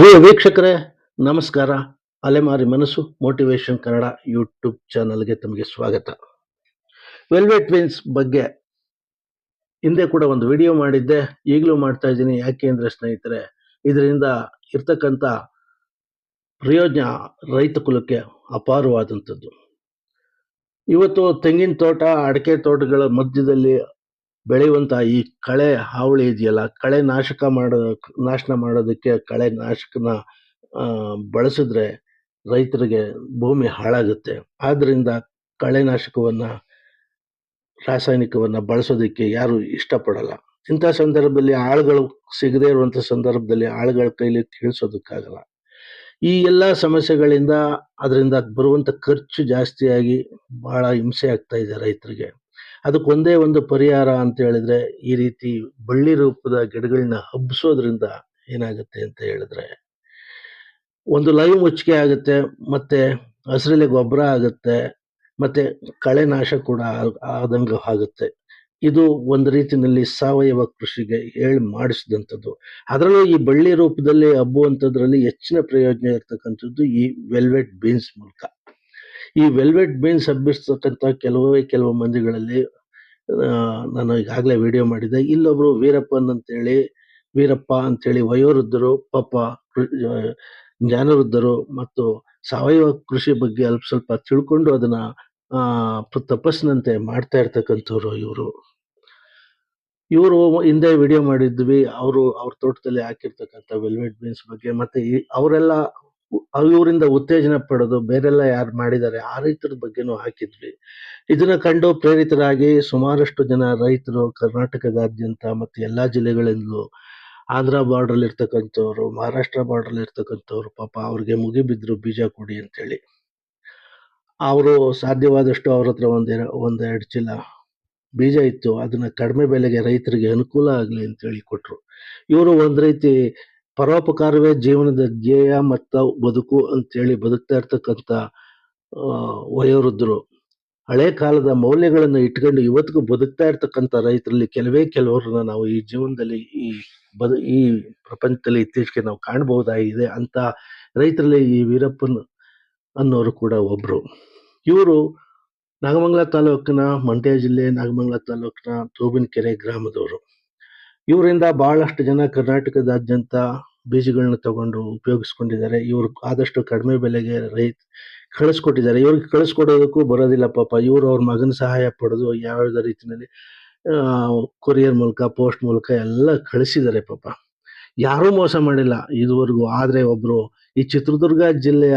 ಪ್ರಿಯ ವೀಕ್ಷಕರೇ, ನಮಸ್ಕಾರ. ಅಲೆಮಾರಿ ಮನಸ್ಸು ಮೋಟಿವೇಶನ್ ಕನ್ನಡ ಯೂಟ್ಯೂಬ್ ಚಾನಲ್ಗೆ ತಮಗೆ ಸ್ವಾಗತ. ವೆಲ್ವೆಟ್ ಟ್ವಿನ್ಸ್ ಬಗ್ಗೆ ಹಿಂದೆ ಕೂಡ ಒಂದು ವಿಡಿಯೋ ಮಾಡಿದ್ದೆ. ಈಗಲೂ ಮಾಡ್ತಾ ಇದ್ದೀನಿ. ಯಾಕೆ ಅಂದರೆ ಸ್ನೇಹಿತರೆ, ಇದರಿಂದ ಇರ್ತಕ್ಕಂಥ ಪ್ರಯೋಜನ ರೈತ ಕುಲಕ್ಕೆ ಅಪಾರವಾದಂಥದ್ದು. ಇವತ್ತು ತೆಂಗಿನ ತೋಟ, ಅಡಿಕೆ ತೋಟಗಳ ಮಧ್ಯದಲ್ಲಿ ಬೆಳೆಯುವಂತ ಈ ಕಳೆ ಹಾವಳಿ ಇದೆಯಲ್ಲ, ಕಳೆ ನಾಶಕ ಮಾಡೋ, ನಾಶನ ಮಾಡೋದಕ್ಕೆ ಕಳೆ ನಾಶಕನ ಬಳಸಿದ್ರೆ ರೈತರಿಗೆ ಭೂಮಿ ಹಾಳಾಗುತ್ತೆ. ಆದ್ದರಿಂದ ಕಳೆನಾಶಕವನ್ನು ರಾಸಾಯನಿಕವನ್ನು ಬಳಸೋದಕ್ಕೆ ಯಾರು ಇಷ್ಟಪಡಲ್ಲ. ಇಂಥ ಸಂದರ್ಭದಲ್ಲಿ ಆಳುಗಳು ಸಿಗದೇ ಇರುವಂಥ ಸಂದರ್ಭದಲ್ಲಿ ಆಳುಗಳ ಕೈಲಿ ತಿಳಿಸೋದಕ್ಕಾಗಲ್ಲ ಈ ಎಲ್ಲ ಸಮಸ್ಯೆಗಳಿಂದ, ಅದರಿಂದ ಬರುವಂಥ ಖರ್ಚು ಜಾಸ್ತಿಯಾಗಿ ಭಾಳ ಹಿಂಸೆ ಆಗ್ತಾ ಇದೆ ರೈತರಿಗೆ. ಅದಕ್ಕೊಂದೇ ಒಂದು ಪರಿಹಾರ ಅಂತ ಹೇಳಿದ್ರೆ ಈ ರೀತಿ ಬಳ್ಳಿ ರೂಪದ ಗಿಡಗಳನ್ನ ಹಬ್ಬಿಸೋದ್ರಿಂದ ಏನಾಗುತ್ತೆ ಅಂತ ಹೇಳಿದ್ರೆ ಒಂದು ಲೈವ್ ಮುಚ್ಚಿಗೆ ಆಗುತ್ತೆ, ಮತ್ತೆ ಹಸಿರೆಲೆ ಗೊಬ್ಬರ ಆಗುತ್ತೆ, ಮತ್ತೆ ಕಳೆ ನಾಶ ಕೂಡ ಆದಂಗೆ ಆಗುತ್ತೆ. ಇದು ಒಂದು ರೀತಿಯಲ್ಲಿ ಸಾವಯವ ಕೃಷಿಗೆ ಹೇಳಿ ಮಾಡಿಸಿದಂಥದ್ದು. ಅದರಲ್ಲೂ ಈ ಬಳ್ಳಿ ರೂಪದಲ್ಲಿ ಹಬ್ಬುವಂಥದ್ರಲ್ಲಿ ಹೆಚ್ಚಿನ ಪ್ರಯೋಜನ ಇರ್ತಕ್ಕಂಥದ್ದು ಈ ವೆಲ್ವೆಟ್ ಬೀನ್ಸ್ ಮೂಲಕ. ಈ ವೆಲ್ವೆಟ್ ಬೀನ್ಸ್ ಹಬ್ಬಿಸ್ತಕ್ಕಂಥ ಕೆಲವೇ ಕೆಲವು ಮಂದಿಗಳಲ್ಲಿ ನಾನು ಈಗಾಗಲೇ ವಿಡಿಯೋ ಮಾಡಿದ್ದೆ. ಇಲ್ಲೊಬ್ರು ವೀರಪ್ಪನ್ ಅಂತೇಳಿ, ವೀರಪ್ಪ ಅಂತೇಳಿ ವಯೋವೃದ್ಧರು, ಪಾಪ ಜ್ಞಾನವೃದ್ಧರು ಮತ್ತು ಸಾವಯವ ಕೃಷಿ ಬಗ್ಗೆ ಅಲ್ಪ ಸ್ವಲ್ಪ ತಿಳ್ಕೊಂಡು ಅದನ್ನ, ಆ ತಪಸ್ಸಿನಂತೆ ಮಾಡ್ತಾ ಇರ್ತಕ್ಕಂಥವ್ರು ಇವರು. ಇವರು ಹಿಂದೆ ವಿಡಿಯೋ ಮಾಡಿದ್ವಿ. ಅವರು ಅವ್ರ ತೋಟದಲ್ಲಿ ಹಾಕಿರ್ತಕ್ಕಂಥ ವೆಲ್ವೆಟ್ ಬೀನ್ಸ್ ಬಗ್ಗೆ. ಮತ್ತೆ ಅವರೆಲ್ಲ ಇವರಿಂದ ಉತ್ತೇಜನ ಪಡೆದು ಬೇರೆಲ್ಲ ಯಾರು ಮಾಡಿದ್ದಾರೆ, ಆ ರೈತರ ಬಗ್ಗೆನೂ ಹಾಕಿದ್ವಿ. ಇದನ್ನ ಕಂಡು ಪ್ರೇರಿತರಾಗಿ ಸುಮಾರಷ್ಟು ಜನ ರೈತರು ಕರ್ನಾಟಕದಾದ್ಯಂತ ಮತ್ತು ಎಲ್ಲಾ ಜಿಲ್ಲೆಗಳಿಂದಲೂ ಆಂಧ್ರ ಬಾರ್ಡರ್ ಇರ್ತಕ್ಕಂಥವ್ರು ಮಹಾರಾಷ್ಟ್ರ ಬಾರ್ಡರ್ ಇರ್ತಕ್ಕಂಥವ್ರು ಪಾಪ ಅವ್ರಿಗೆ ಮುಗಿಬಿದ್ರು ಬೀಜ ಕೊಡಿ ಅಂತೇಳಿ. ಅವರು ಸಾಧ್ಯವಾದಷ್ಟು ಅವ್ರ ಹತ್ರ ಒಂದೆರ ಒಂದೆರಡು ಚೀಲ ಬೀಜ ಇತ್ತು, ಅದನ್ನ ಕಡಿಮೆ ಬೆಲೆಗೆ ರೈತರಿಗೆ ಅನುಕೂಲ ಆಗಲಿ ಅಂತೇಳಿ ಕೊಟ್ಟರು ಇವರು ಒಂದು ರೀತಿ ಪರೋಪಕಾರವೇ ಜೀವನದ ಧ್ಯೇಯ ಮತ್ತು ಬದುಕು ಅಂತೇಳಿ ಬದುಕ್ತಾ ಇರ್ತಕ್ಕಂಥ ವಯೋವೃದ್ಧರು. ಹಳೆ ಕಾಲದ ಮೌಲ್ಯಗಳನ್ನು ಇಟ್ಕೊಂಡು ಇವತ್ತಿಗೂ ಬದುಕ್ತಾ ಇರ್ತಕ್ಕಂಥ ರೈತರಲ್ಲಿ ಕೆಲವೇ ಕೆಲವರನ್ನ ನಾವು ಈ ಜೀವನದಲ್ಲಿ ಈ ಬದು, ಈ ಪ್ರಪಂಚದಲ್ಲಿ ಇತ್ತೀಚೆಗೆ ನಾವು ಕಾಣಬಹುದಾಗಿದೆ ಅಂತ ರೈತರಲ್ಲಿ ಈ ವೀರಪ್ಪನ್ ಅನ್ನೋರು ಕೂಡ ಒಬ್ಬರು ಇವರು ನಾಗಮಂಗಲ ತಾಲೂಕಿನ ಮಂಡ್ಯ ಜಿಲ್ಲೆ ನಾಗಮಂಗಲ ತಾಲೂಕಿನ ತೂಬಿನಕೆರೆ ಗ್ರಾಮದವರು. ಇವರಿಂದ ಬಹಳಷ್ಟು ಜನ ಕರ್ನಾಟಕದಾದ್ಯಂತ ಬೀಜಗಳನ್ನ ತಗೊಂಡು ಉಪಯೋಗಿಸ್ಕೊಂಡಿದ್ದಾರೆ. ಇವರು ಆದಷ್ಟು ಕಡಿಮೆ ಬೆಲೆಗೆ ರೈತ ಕಳಿಸ್ಕೊಟ್ಟಿದ್ದಾರೆ. ಇವ್ರಿಗೆ ಕಳಿಸ್ಕೊಡೋದಕ್ಕೂ ಬರೋದಿಲ್ಲ ಪಾಪ. ಇವರು ಅವ್ರ ಮಗನ ಸಹಾಯ ಪಡೆದು ಯಾವ್ಯಾವ ರೀತಿಯಲ್ಲಿ ಕೊರಿಯರ್ ಮೂಲಕ, ಪೋಸ್ಟ್ ಮೂಲಕ ಎಲ್ಲ ಕಳಿಸಿದ್ದಾರೆ ಪಾಪ. ಯಾರೂ ಮೋಸ ಮಾಡಿಲ್ಲ ಇದುವರೆಗೂ. ಆದರೆ ಒಬ್ಬರು ಈ ಚಿತ್ರದುರ್ಗ ಜಿಲ್ಲೆಯ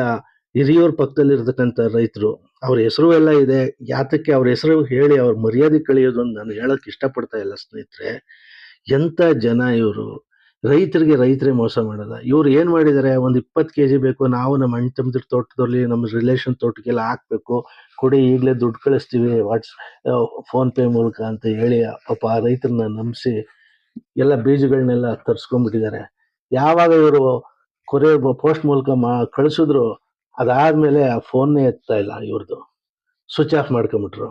ಹಿರಿಯೂರ್ ಪಕ್ಕದಲ್ಲಿ ಇರ್ತಕ್ಕಂಥ ರೈತರು, ಅವ್ರ ಹೆಸರು ಎಲ್ಲ ಇದೆ. ಯಾತಕ್ಕೆ ಅವ್ರ ಹೆಸರು ಹೇಳಿ ಅವ್ರ ಮರ್ಯಾದೆ ಕಳೆಯೋದು ಅಂತ ನಾನು ಹೇಳಕ್ ಇಷ್ಟಪಡ್ತಾ ಇಲ್ಲ ಸ್ನೇಹಿತರೆ. ಎಂತ ಜನ ಇವರು? ರೈತರಿಗೆ ರೈತರೇ ಮೋಸ ಮಾಡೋದ. ಇವ್ರು ಏನು ಮಾಡಿದ್ದಾರೆ ಒಂದು ಇಪ್ಪತ್ತು ಕೆಜಿ ಬೇಕು, ನಾವು ನಮ್ಮ ಅಣ್ಣ ತಮ್ಮದಿರ ತೋಟದಲ್ಲಿ ನಮ್ಮ ರಿಲೇಷನ್ ತೋಟಕ್ಕೆಲ್ಲ ಹಾಕ್ಬೇಕು. ಕೊಡಿ, ಈಗಲೇ ದುಡ್ಡು ಕಳಿಸ್ತೀವಿ, ವಾಟ್ಸ್ ಫೋನ್ ಪೇ ಮೂಲಕ ಅಂತ ಹೇಳಿ ಪಾಪ ಆ ರೈತರನ್ನ ನಂಬಿಸಿ ಎಲ್ಲ ಬೀಜಗಳನ್ನೆಲ್ಲ ತರ್ಸ್ಕೊಂಡ್ಬಿಟ್ಟಿದ್ದಾರೆ ಯಾವಾಗ ಇವರು ಕೊರಿಯರ್ ಪೋಸ್ಟ್ ಮೂಲಕ ಮಾ, ಕಳಿಸಿದ್ರು, ಅದಾದ್ಮೇಲೆ ಆ ಫೋನ್ನೇ ಎತ್ತಾ ಇಲ್ಲ ಇವ್ರದ್ದು ಸ್ವಿಚ್ ಆಫ್ ಮಾಡ್ಕೊಂಬಿಟ್ರು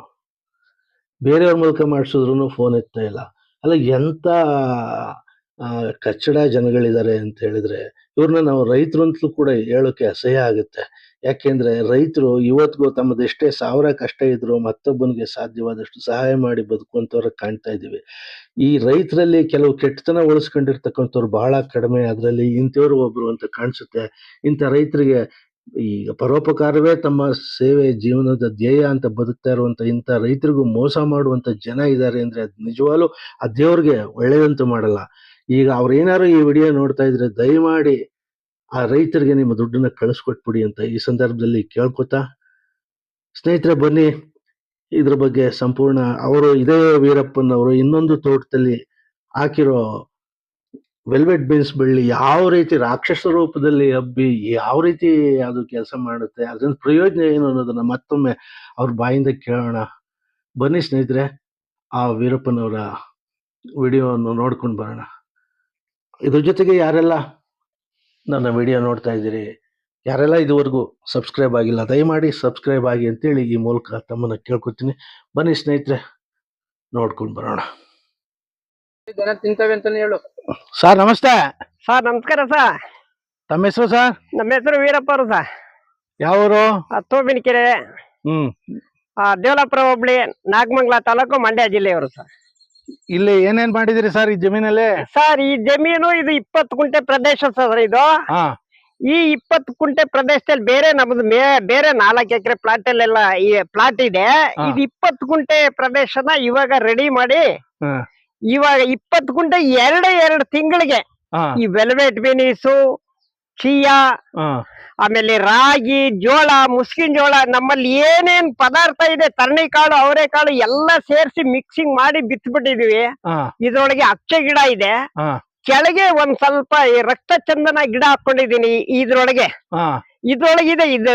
ಬೇರೆಯವ್ರ ಮೂಲಕ ಮಾಡಿಸಿದ್ರು ಫೋನ್ ಎತ್ತಾ ಇಲ್ಲ. ಅಲ್ಲ ಎಂತ ಆ, ಕಚ್ಚಡ ಜನಗಳಿದ್ದಾರೆ ಅಂತ ಹೇಳಿದ್ರೆ ಇವ್ರನ್ನ ನಾವು ರೈತರು ಅಂತಲೂ ಕೂಡ ಹೇಳೋಕೆ ಅಸಹ್ಯ ಆಗುತ್ತೆ. ಯಾಕೆಂದ್ರೆ ರೈತರು ಇವತ್ತಿಗೂ ತಮ್ಮದೆಷ್ಟೇ ಸಾವಿರ ಕಷ್ಟ ಇದ್ರು ಮತ್ತೊಬ್ಬನಿಗೆ ಸಾಧ್ಯವಾದಷ್ಟು ಸಹಾಯ ಮಾಡಿ ಬದುಕುವಂಥವ್ರ ಕಾಣ್ತಾ ಇದ್ದೀವಿ. ಈ ರೈತರಲ್ಲಿ ಕೆಲವು ಕೆಟ್ಟತನ ಉಳಿಸ್ಕೊಂಡಿರ್ತಕ್ಕಂಥವ್ರು ಬಹಳ ಕಡಿಮೆ ಅದರಲ್ಲಿ ಇಂಥವ್ರು ಒಬ್ರು ಅಂತ ಕಾಣಿಸುತ್ತೆ. ಇಂಥ ರೈತರಿಗೆ ಈಗ ಪರೋಪಕಾರವೇ ತಮ್ಮ ಸೇವೆ ಜೀವನದ ಧ್ಯೇಯ ಅಂತ ಬದುಕ್ತಾ ಇರುವಂತ ಇಂಥ ರೈತರಿಗೂ ಮೋಸ ಮಾಡುವಂತ ಜನ ಇದ್ದಾರೆ ಅಂದ್ರೆ ಅದು ನಿಜವಾಗ್ಲೂ ಆ ದೇವ್ರಿಗೆ ಒಳ್ಳೆಯದಂತೂ ಮಾಡಲ್ಲ. ಈಗ ಅವ್ರು ಏನಾರು ಈ ವಿಡಿಯೋ ನೋಡ್ತಾ ಇದ್ರೆ ದಯಮಾಡಿ ಆ ರೈತರಿಗೆ ನಿಮ್ಮ ದುಡ್ಡನ್ನ ಕಳಿಸ್ಕೊಟ್ಬಿಡಿ ಅಂತ ಈ ಸಂದರ್ಭದಲ್ಲಿ ಕೇಳ್ಕೊತಾ. ಸ್ನೇಹಿತರೆ, ಬನ್ನಿ. ಇದ್ರ ಬಗ್ಗೆ ಸಂಪೂರ್ಣ ಅವರು ಇದೇ ವೀರಪ್ಪನವರು ಇನ್ನೊಂದು ತೋಟದಲ್ಲಿ ಹಾಕಿರೋ ವೆಲ್ವೆಟ್ ಬೇಸ್ ಬಳ್ಳಿ ಯಾವ ರೀತಿ ರಾಕ್ಷಸ ರೂಪದಲ್ಲಿ ಹಬ್ಬಿ ಯಾವ ರೀತಿ ಅದು ಕೆಲಸ ಮಾಡುತ್ತೆ ಅದರಿಂದ ಪ್ರಯೋಜನ ಏನು ಅನ್ನೋದನ್ನ ಮತ್ತೊಮ್ಮೆ ಅವ್ರ ಬಾಯಿಂದ ಕೇಳೋಣ. ಬನ್ನಿ ಸ್ನೇಹಿತರೆ, ಆ ವೀರಪ್ಪನವರ ವಿಡಿಯೋವನ್ನು ನೋಡ್ಕೊಂಡು ಬರೋಣ. ಇದ್ರ ಜೊತೆಗೆ ಯಾರೆಲ್ಲ ನನ್ನ ವಿಡಿಯೋ ನೋಡ್ತಾ ಇದ್ದೀರಿ, ಯಾರೆಲ್ಲ ಇದುವರೆಗೂ ಸಬ್ಸ್ಕ್ರೈಬ್ ಆಗಿಲ್ಲ, ದಯಮಾಡಿ ಸಬ್ಸ್ಕ್ರೈಬ್ ಆಗಿ ಅಂತೇಳಿ ಈ ಮೂಲಕ ತಮ್ಮನ್ನು ಕೇಳ್ಕೊತೀನಿ. ಬನ್ನಿ ಸ್ನೇಹಿತರೆ, ನೋಡ್ಕೊಂಡು ಬರೋಣ. ಜನ ತಿಂತವೆ ಅಂತಾನೆ ಹೇಳು. ಸರ್ ನಮಸ್ತೆ. ಸರ್ ನಮಸ್ಕಾರ ಸರ್. ತಮ್ಮ ಹೆಸರು ಸರ್? ನಮ್ಮ ಹೆಸರು ವೀರಪ್ಪ ಅವರು ಸರ್. ಯಾವೂರು ತೋಬಿನಕೆರೆ. ಹ್ಮ್. ದೇವಲಾಪುರ ಹೋಬಳಿ ನಾಗಮಂಗಲ ತಾಲೂಕು ಮಂಡ್ಯ ಜಿಲ್ಲೆಯವರು ಸರ್. ಇಲ್ಲಿ ಏನೇನ್ ಮಾಡಿದಿರಿ ಸರ್ ಈ ಜಮೀನಲ್ಲಿ? ಸರ್ ಈ ಜಮೀನು ಇದು ಇಪ್ಪತ್ತು ಕುಂಟೆ ಪ್ರದೇಶ ಸರ್ ಇದು. ಹಾ. ಈ ಇಪ್ಪತ್ತು ಕುಂಟೆ ಪ್ರದೇಶದಲ್ಲಿ ಬೇರೆ ನಮ್ದು ಮೇ ಬೇರೆ ನಾಲ್ಕು ಎಕರೆ ಪ್ಲಾಟ್ ಅಲ್ಲೆಲ್ಲ ಈ ಪ್ಲಾಟ್ ಇದೆ. ಹಾ. ಇದು ಇಪ್ಪತ್ತು ಕುಂಟೆ ಪ್ರದೇಶನ ಇವಾಗ ರೆಡಿ ಮಾಡಿ ಹಾ. ಇವಾಗ ಇಪ್ಪತ್ ಗುಂಟೆ ಎರಡ ಎರಡು ತಿಂಗಳಿಗೆ ಈ ವೆಲ್ವೆಟ್ ಬೀನೀಸು ಚಿಯಾ ಆಮೇಲೆ ರಾಗಿ ಜೋಳ ಮುಸ್ಕಿನ್ ಜೋಳ ನಮ್ಮಲ್ಲಿ ಏನೇನ್ ಪದಾರ್ಥ ಇದೆ ತರಣಿಕಾಳು ಅವರೆಕಾಳು ಎಲ್ಲ ಸೇರಿಸಿ ಮಿಕ್ಸಿಂಗ್ ಮಾಡಿ ಬಿತ್ಬಿಟ್ಟಿದೀವಿ. ಇದ್ರೊಳಗೆ ಅಚ್ಚೆ ಗಿಡ ಇದೆ. ಕೆಳಗೆ ಒಂದ್ ಸ್ವಲ್ಪ ಈ ರಕ್ತ ಚಂದನ ಗಿಡ ಹಾಕೊಂಡಿದೀನಿ ಇದ್ರೊಳಗೆ ಇದ್ರೊಳಗಿದೆ ಇದು.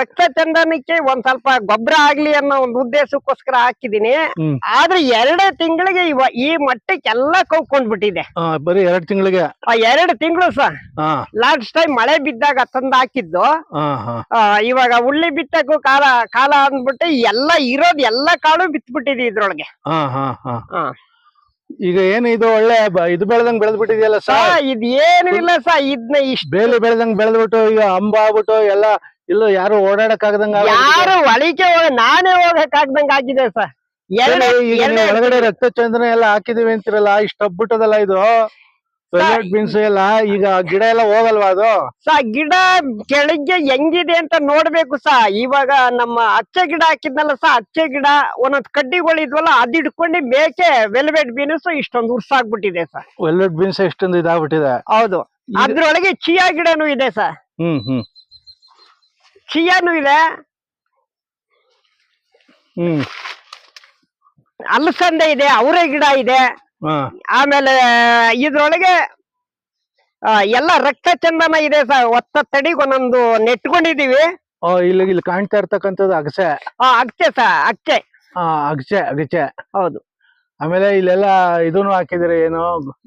ರಕ್ತ ಚಂದನಕ್ಕೆ ಒಂದ್ ಸ್ವಲ್ಪ ಗೊಬ್ಬರ ಆಗ್ಲಿ ಅನ್ನೋ ಒಂದು ಉದ್ದೇಶಕ್ಕೋಸ್ಕರ ಹಾಕಿದೀನಿ. ಆದ್ರೆ ಎರಡೇ ತಿಂಗಳಿಗೆ ಇವ ಈ ಮಟ್ಟಕ್ಕೆಲ್ಲ ಕೌಕೊಂಡ್ಬಿಟ್ಟಿದೆ ಹಾ ಬರೀ ಎರಡ್ ತಿಂಗಳಿಗೆ? ಆ ಎರಡು ತಿಂಗಳು ಸರ್ ಲಾಸ್ಟ್ ಟೈಮ್ ಮಳೆ ಬಿದ್ದಾಗ ತಂದು ಹಾಕಿದ್ದು. ಇವಾಗ ಉಳ್ಳಿ ಬಿತ್ತಕ್ಕೂ ಕಾಲ ಕಾಲ ಅಂದ್ಬಿಟ್ಟು ಎಲ್ಲ ಇರೋದ್ ಎಲ್ಲ ಕಾಳು ಬಿತ್ಬಿಟ್ಟಿದೆ ಇದ್ರೊಳಗೆ. ಈಗ ಏನು ಇದು ಒಳ್ಳೆ ಬ- ಇದು ಬೆಳೆದಂಗ್ ಬೆಳೆದ್ಬಿಟ್ಟಿದೆಯಲ್ಲ ಸಾ? ಸರ್ ಇದ್ ಏನು ಇಲ್ಲ ಸಾ ಇದನ್ನ ಇಷ್ಟ ಬೇಲಿ ಬೆಳೆದಂಗ್ ಬೆಳೆದ್ಬಿಟ್ಟು ಈಗ ಅಂಬ ಆಗ್ಬಿಟ್ಟು ಎಲ್ಲ ಇಲ್ಲ ಯಾರು ಓಡಾಡಕ್ ಆಗದಂಗ ಯಾರು ಒಳಿಕೆ ಹೋಗ- ನಾನೇ ಹೋಗಕ್ ಆಗದಂಗ ಆಗಿದೆ ಸರ್ ಎರಡು ಈಗ ನೀವು ಎರಡು ಒಳಗಡೆ ರಕ್ತ ಚಂದನ ಎಲ್ಲ ಹಾಕಿದೀವಿ ಅಂತಿರಲ್ಲ ಇಷ್ಟ ಹಬ್ಬಿಟ್ಟದಲ್ಲ ಇದು. ಬೀನ್ಸ್ ಎಲ್ಲ ಈಗ ಗಿಡ ಎಲ್ಲ ಹೋಗಲ್ವಾ ಅದು? ಸಾ ಗಿಡ ಕೆಳಗೆ ಹೆಂಗಿದೆ ಅಂತ ನೋಡ್ಬೇಕು ಸಾ. ಇವಾಗ ನಮ್ಮ ಅಚ್ಚೆ ಗಿಡ ಹಾಕಿದ್ನಲ್ಲ ಸಾ ಅಚ್ಚೆ ಗಿಡ ಒಂದೊಂದ್ ಕಡ್ಡಿಗಳಿದ್ವಲ್ಲ ಅದ್ ಹಿಡ್ಕೊಂಡು ಮೇಕೆ ವೆಲ್ವೆಟ್ ಬೀನ್ಸ್ ಇಷ್ಟೊಂದು ಉರ್ಸಾಗ್ಬಿಟ್ಟಿದೆ ಸರ್ ವೆಲ್ವೆಟ್ ಬೀನ್ಸ್ ಇಷ್ಟೊಂದು ಇದಾಗ್ಬಿಟ್ಟಿದೆ. ಹೌದು. ಅದ್ರೊಳಗೆ ಚಿಯಾ ಗಿಡನು ಇದೆ ಸರ್ ಹ್ಮ್ ಹ್ಮ್. ಚಿಯಾನು ಇದೆ. ಹ್ಮ್. ಅಲಸಂದೆ ಇದೆ ಅವರೆ ಗಿಡ ಇದೆ. ಆಮೇಲೆ ಇದ್ರೊಳಗೆ ಎಲ್ಲ ರಕ್ತ ಚಂದನ ಇದೆ ಸರ್ ಒತ್ತ ತಡಿಗೆ ಒಂದೊಂದು ನೆಟ್ಕೊಂಡಿದೀವಿ. ಇಲ್ಲಿ ಇಲ್ಲಿ ಕಾಣ್ತಾ ಇರ್ತಕ್ಕಂಥದ್ದು ಅಗಸೆ. ಆ, ಸರ್ ಸ ಆ ಅಗಸೆ ಅಗಸೆ. ಹೌದು. ಆಮೇಲೆ ಇಲ್ಲೆಲ್ಲ ಇದನ್ನು ಹಾಕಿದ್ರೆ ಏನು